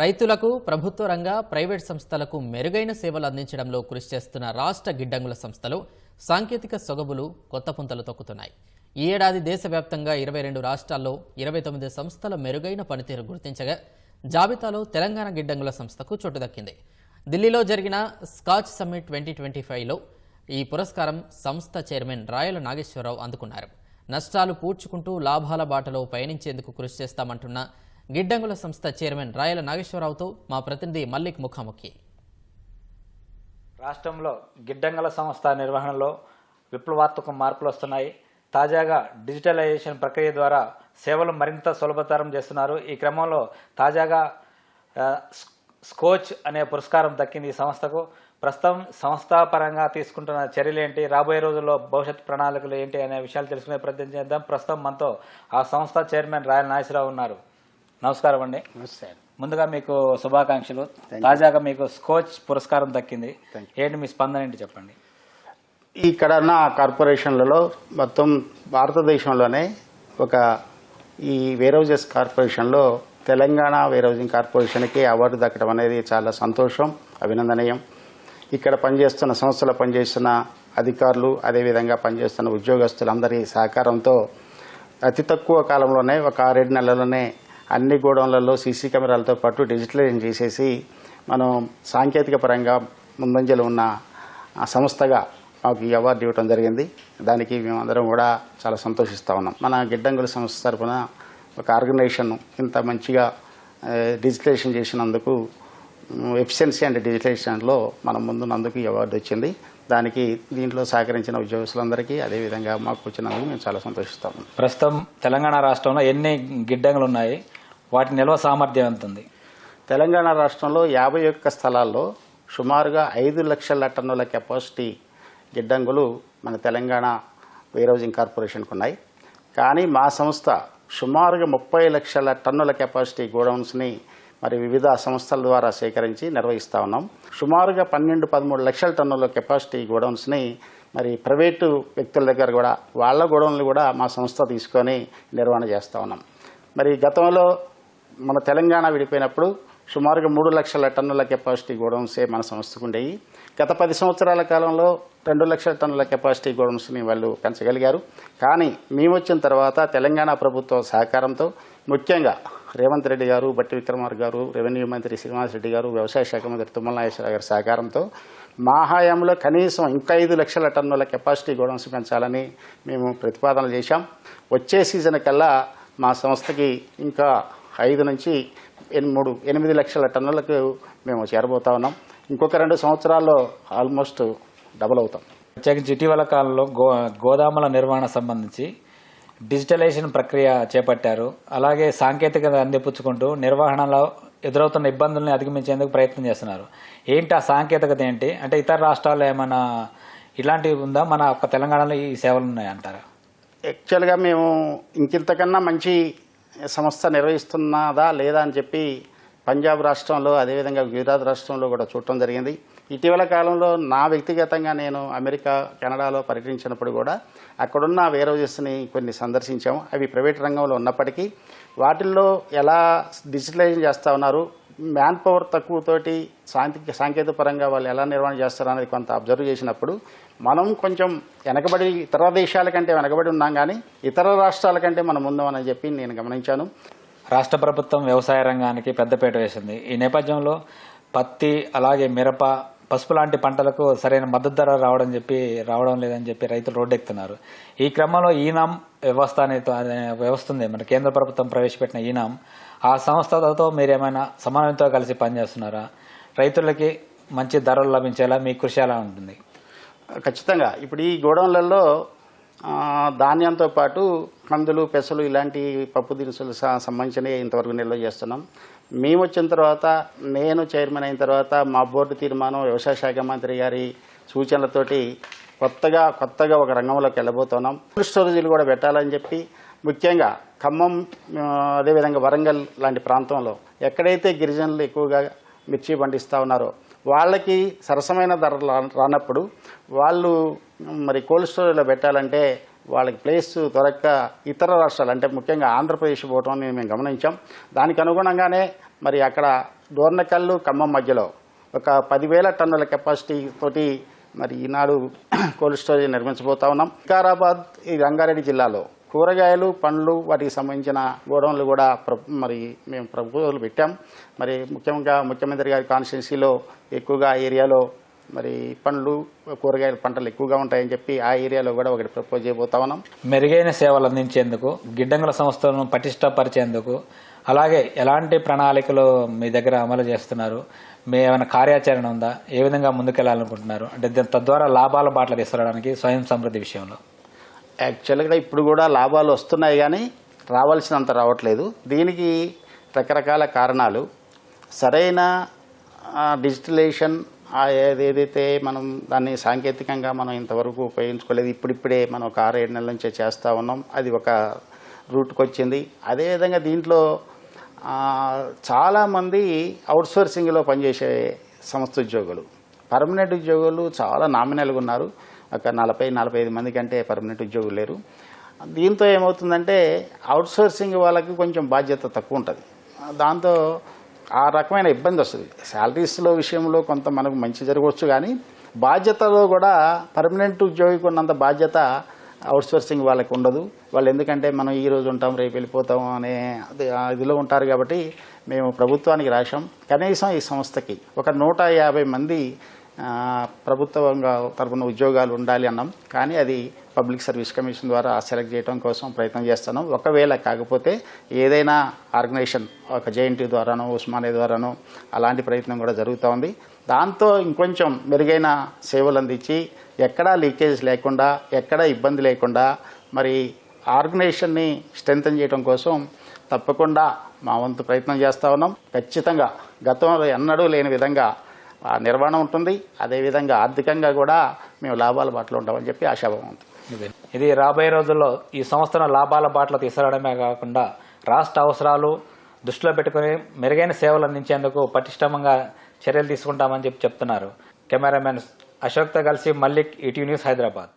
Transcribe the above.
రైతులకు ప్రభుత్వ రంగ ప్రైవేట్ సంస్థలకు మెరుగైన సేవలు అందించడంలో కృషి చేస్తున్న రాష్ట్ర గిడ్డంగుల సంస్థలు సాంకేతిక సొగబులు కొత్త పుంతలు తొక్కుతున్నాయి. ఈ ఏడాది దేశవ్యాప్తంగా ఇరవై రెండు రాష్ట్రాల్లో ఇరవై తొమ్మిది సంస్థల మెరుగైన పనితీరు గుర్తించగా జాబితాలో తెలంగాణ గిడ్డంగుల సంస్థకు చోటు దక్కింది. ఢిల్లీలో జరిగిన స్కాచ్ సమ్మిట్ ట్వంటీ ట్వంటీ ఫైవ్లో ఈ పురస్కారం సంస్థ చైర్మన్ రాయల నాగేశ్వరరావు అందుకున్నారు. నష్టాలు పూడ్చుకుంటూ లాభాల బాటలో పయనించేందుకు కృషి చేస్తామంటున్న గిడ్డంగుల సంస్థ చైర్మన్ రాయల నాగేశ్వరరావుతో మా ప్రతినిధి మల్లిక్ ముఖాముఖి. రాష్ట్రంలో గిడ్డంగుల సంస్థ నిర్వహణలో విప్లవాత్మక మార్పులు వస్తున్నాయి. తాజాగా డిజిటలైజేషన్ ప్రక్రియ ద్వారా సేవలు మరింత సులభతరం చేస్తున్నారు. ఈ క్రమంలో తాజాగా స్కోచ్ అనే పురస్కారం దక్కింది ఈ సంస్థకు. ప్రస్తుతం సంస్థాపరంగా తీసుకుంటున్న చర్యలు ఏంటి? రాబోయే రోజుల్లో భవిష్యత్ ప్రణాళికలు ఏంటి అనే విషయాలు తెలుసుకునే ప్రయత్నం చేద్దాం. ప్రస్తుతం మనతో ఆ సంస్థ చైర్మన్ రాయల్ నాగేశ్వరరావు ఉన్నారు. నమస్కారం అండి. నమస్తే. ముందుగా మీకు శుభాకాంక్షలు. తాజాగా మీకు స్కోచ్ పురస్కారం దక్కింది. ఏంటి మీ స్పందన ఏంటి చెప్పండి? ఇక్కడ ఉన్న కార్పొరేషన్లలో మొత్తం భారతదేశంలోనే ఒక ఈ వేరౌజెస్ కార్పొరేషన్లో తెలంగాణ వేరౌజింగ్ కార్పొరేషన్కి అవార్డు దక్కడం అనేది చాలా సంతోషం అభినందనీయం. ఇక్కడ పనిచేస్తున్న సంస్థలో పనిచేస్తున్న అధికారులు అదేవిధంగా పనిచేస్తున్న ఉద్యోగస్తులందరి సహకారంతో అతి తక్కువ కాలంలోనే ఒక ఆరేడు నెలల్లోనే అన్ని గోడౌన్లలో సీసీ కెమెరాలతో పాటు డిజిటలైజ్ చేసేసి మనం సాంకేతిక పరంగా ముందంజలో ఉన్న సంస్థగా మాకు ఈ అవార్డు ఇవ్వడం జరిగింది. దానికి మేమందరం కూడా చాలా సంతోషిస్తూ ఉన్నాం. మన గిడ్డంగుల సంస్థ తరఫున ఒక ఆర్గనైజేషన్ ఇంత మంచిగా డిజిటలైజేషన్ చేసినందుకు ఎఫిషియన్సీ అండ్ డిజిటలైజేషన్లో మనం ముందున్నందుకు ఈ అవార్డు వచ్చింది. దానికి దీంట్లో సహకరించిన ఉద్యోగస్తులందరికీ అదేవిధంగా మాకు వచ్చినందుకు మేము చాలా సంతోషిస్తాము ప్రస్తుతం తెలంగాణ రాష్ట్రంలో ఎన్ని గిడ్డంగులు ఉన్నాయి వాటి నిల్వ సామర్థ్యం ఎంత ఉంది తెలంగాణ రాష్ట్రంలో యాభై ఒక్క స్థలాల్లో సుమారుగా ఐదు లక్షల టన్నుల కెపాసిటీ గిడ్డంగులు మన తెలంగాణ వేరౌజింగ్ కార్పొరేషన్కు ఉన్నాయి. కానీ మా సంస్థ సుమారుగా ముప్పై లక్షల టన్నుల కెపాసిటీ గోడౌన్స్ని మరి వివిధ సంస్థల ద్వారా సేకరించి నిర్వహిస్తూ ఉన్నాం. సుమారుగా పన్నెండు పదమూడు లక్షల టన్నుల కెపాసిటీ గోడౌన్స్ని మరి ప్రైవేటు వ్యక్తుల దగ్గర కూడా వాళ్ళ గోడౌన్లు కూడా మా సంస్థ తీసుకొని నిర్వహణ చేస్తూ ఉన్నాం. మరి గతంలో మన తెలంగాణ విడిపోయినప్పుడు సుమారుగా మూడు లక్షల టన్నుల కెపాసిటీ గోడౌన్సే మన సంస్థకు ఉండేవి. గత పది సంవత్సరాల కాలంలో రెండు లక్షల టన్నుల కెపాసిటీ గోడౌన్స్ని వాళ్ళు పెంచగలిగారు. కానీ మేము వచ్చిన తర్వాత తెలంగాణ ప్రభుత్వ సహకారంతో ముఖ్యంగా రేవంత్ రెడ్డి గారు బట్టి విక్రమార్ గారు రెవెన్యూ మంత్రి శ్రీనివాస్ రెడ్డి గారు వ్యవసాయ శాఖ మంత్రి తుమ్మల గారి సహకారంతో మా హయాంలో కనీసం ఇంకా ఐదు లక్షల టన్నుల కెపాసిటీ గోడౌన్స్ పెంచాలని మేము ప్రతిపాదనలు చేశాం. వచ్చే సీజన్ కల్లా మా సంస్థకి ఇంకా ఐదు నుంచి మూడు ఎనిమిది లక్షల టన్నులకు మేము చేరబోతా ఉన్నాం. ఇంకొక రెండు సంవత్సరాల్లో ఆల్మోస్ట్ డబుల్ అవుతాం. ప్రత్యేకించి ఇటీవల కాలంలో గో గోదాముల నిర్వహణ సంబంధించి డిజిటలైజేషన్ ప్రక్రియ చేపట్టారు. అలాగే సాంకేతికత అందిపుచ్చుకుంటూ నిర్వహణలో ఎదురవుతున్న ఇబ్బందుల్ని అధిగమించేందుకు ప్రయత్నం చేస్తున్నారు. ఏంటి ఆ సాంకేతికత ఏంటి? అంటే ఇతర రాష్ట్రాల్లో ఏమైనా ఇలాంటివి ఉందా? మన తెలంగాణలో ఈ సేవలు ఉన్నాయంటారా? యాక్చువల్గా మేము ఇంకింతకన్నా మంచి సంస్థ నిర్వహిస్తున్నదా లేదా అని చెప్పి పంజాబ్ రాష్ట్రంలో అదేవిధంగా గుజరాత్ రాష్ట్రంలో కూడా చూడటం జరిగింది. ఇటీవల కాలంలో నా వ్యక్తిగతంగా నేను అమెరికా కెనడాలో పర్యటించినప్పుడు కూడా అక్కడున్న వేరోజెస్ని కొన్ని సందర్శించాము. అవి ప్రైవేట్ రంగంలో ఉన్నప్పటికీ వాటిల్లో ఎలా డిజిటలైజ్ చేస్తూ ఉన్నారు మ్యాన్ పవర్ తక్కువతోటి సాంకేతిక సాంకేతిక పరంగా వాళ్ళు ఎలా నిర్వహణ చేస్తారు అనేది కొంత అబ్జర్వ్ చేసినప్పుడు మనం కొంచెం వెనకబడి ఇతర దేశాల కంటే వెనకబడి ఉన్నాం కానీ ఇతర రాష్ట్రాల కంటే మనం ఉందామని చెప్పి నేను గమనించాను. రాష్ట్ర ప్రభుత్వం వ్యవసాయ రంగానికి పెద్దపీట వేసింది. ఈ నేపథ్యంలో పత్తి అలాగే మిరప పసుపు లాంటి పంటలకు సరైన మద్దతు ధర రావడం చెప్పి రావడం లేదని చెప్పి రైతులు రోడ్డెక్కుతున్నారు. ఈ క్రమంలో ఈనాం వ్యవస్థ అనేది అనే వ్యవస్థ ఉంది. మన కేంద్ర ప్రభుత్వం ప్రవేశపెట్టిన ఈనాం ఆ సంస్థతో మీరు ఏమైనా సమన్వయంతో కలిసి పనిచేస్తున్నారా? రైతులకి మంచి ధరలు లభించేలా మీ కృషి ఎలా ఉంటుంది? ఖచ్చితంగా. ఇప్పుడు ఈ గోడౌన్లలో ధాన్యంతో పాటు కందులు పెసలు ఇలాంటి పప్పు దినుసులు సంబంధించినవి ఇంతవరకు నిల్వ చేస్తున్నాం. మేము వచ్చిన తర్వాత నేను చైర్మన్ అయిన తర్వాత మా బోర్డు తీర్మానం వ్యవసాయ శాఖ మంత్రి గారి సూచనలతోటి కొత్తగా కొత్తగా ఒక రంగంలోకి వెళ్ళబోతున్నాం. కోల్డ్ స్టోరేజీలు కూడా పెట్టాలని చెప్పి ముఖ్యంగా ఖమ్మం అదేవిధంగా వరంగల్ లాంటి ప్రాంతంలో ఎక్కడైతే గిరిజనులు ఎక్కువగా మిర్చి పండిస్తూ ఉన్నారో వాళ్ళకి సరసమైన ధర రా- రానప్పుడు వాళ్ళు మరి కోల్డ్ స్టోరేజ్లో పెట్టాలంటే వాళ్ళకి ప్లేస్ దొరక్క ఇతర రాష్ట్రాలు అంటే ముఖ్యంగా ఆంధ్రప్రదేశ్ పోవటం అని మేము గమనించాం. దానికి అనుగుణంగానే మరి అక్కడ దోర్నకల్లు ఖమ్మం మధ్యలో ఒక పదివేల టన్నుల కెపాసిటీ తోటి మరి ఈనాడు కోల్డ్ స్టోరేజ్ నిర్మించబోతా ఉన్నాం. వికారాబాద్ ఈ రంగారెడ్డి జిల్లాలో కూరగాయలు పండ్లు వాటికి సంబంధించిన గోడౌన్లు కూడా మరి మేము ప్రభుత్వాలు పెట్టాం. మరి ముఖ్యంగా ముఖ్యమంత్రి గారి కాన్స్టిట్యున్సీలో ఎక్కువగా ఏరియాలో మరి పండ్లు కూరగాయల పంటలు ఎక్కువగా ఉంటాయని చెప్పి ఆ ఏరియాలో కూడా ఒకటి ప్రపోజ్ చేయబోతా ఉన్నాం. మెరుగైన సేవలు అందించేందుకు గిడ్డంగుల సంస్థలను పటిష్టపరిచేందుకు అలాగే ఎలాంటి ప్రణాళికలు మీ దగ్గర అమలు చేస్తున్నారు? మీ ఏమైనా కార్యాచరణ ఉందా? ఏ విధంగా ముందుకెళ్ళాలనుకుంటున్నారు? అంటే తద్వారా లాభాల బాటలు తీసుకురావడానికి స్వయం సమృద్ధి విషయంలో. యాక్చువల్గా ఇప్పుడు కూడా లాభాలు వస్తున్నాయి కానీ రావాల్సినంత రావట్లేదు. దీనికి రకరకాల కారణాలు. సరైన డిజిటలైజేషన్ ఏది- ఏదైతే మనం దాన్ని సాంకేతికంగా మనం ఇంతవరకు ఉపయోగించుకోలేదు ఇప్పుడిప్పుడే మనం ఒక ఆరు ఏడు నెలల నుంచే చేస్తూ ఉన్నాం అది ఒక రూట్కి వచ్చింది. అదేవిధంగా దీంట్లో చాలామంది అవుట్సోర్సింగ్లో పనిచేసే సంస్థ ఉద్యోగులు. పర్మనెంట్ ఉద్యోగులు చాలా నామినల్గా ఉన్నారు. ఒక నలభై నలభై ఐదు మంది కంటే పర్మనెంట్ ఉద్యోగులు లేరు. దీంతో ఏమవుతుందంటే అవుట్సోర్సింగ్ వాళ్ళకి కొంచెం బాధ్యత తక్కువ ఉంటుంది. దాంతో ఆ రకమైన ఇబ్బంది వస్తుంది. శాలరీస్లో విషయంలో కొంత మనకు మంచి జరగవచ్చు కానీ బాధ్యతలో కూడా పర్మనెంట్ ఉద్యోగికి ఉన్నంత బాధ్యత అవుట్సోర్సింగ్ వాళ్ళకి ఉండదు. వాళ్ళు ఎందుకంటే మనం ఈ రోజు ఉంటాం రేపు వెళ్ళిపోతాం అనే ఇదిలో ఉంటారు కాబట్టి మేము ప్రభుత్వానికి రాశాం. కనీసం ఈ సంస్థకి ఒక నూట యాభై మంది ప్రభుత్వంగా తరపున ఉద్యోగాలు ఉండాలి అన్నాం. కానీ అది పబ్లిక్ సర్వీస్ కమిషన్ ద్వారా సెలెక్ట్ చేయడం కోసం ప్రయత్నం చేస్తున్నాం. ఒకవేళ కాకపోతే ఏదైనా ఆర్గనైజేషన్ ఒక జేఎన్టీ ద్వారానో ఉస్మానియా ద్వారానో అలాంటి ప్రయత్నం కూడా జరుగుతూ ఉంది. దాంతో ఇంకొంచెం మెరుగైన సేవలు అందించి ఎక్కడా లీకేజ్ లేకుండా ఎక్కడా ఇబ్బంది లేకుండా మరి ఆర్గనైజేషన్ని స్ట్రెంగ్తన్ చేయడం కోసం తప్పకుండా మా వంతు ప్రయత్నం చేస్తూ ఉన్నాం. ఖచ్చితంగా గతంలో ఎన్నడూ లేని విధంగా నిర్వహణ ఉంటుంది. అదేవిధంగా ఆర్థికంగా కూడా మేము లాభాల బాటలో ఉంటామని చెప్పి ఆశాభావం ఉంది. ఇది రాబోయే రోజుల్లో ఈ సంస్థను లాభాల బాటలో తీసుకురావడమే కాకుండా రాష్ట్ర అవసరాలు దృష్టిలో పెట్టుకుని మెరుగైన సేవలు అందించేందుకు పటిష్టంగా చర్యలు తీసుకుంటామని చెప్పి చెప్తున్నారు కెమెరామెన్ అశోక్తో కలిసి మల్లిక్ ఈటీవీ న్యూస్ హైదరాబాద్.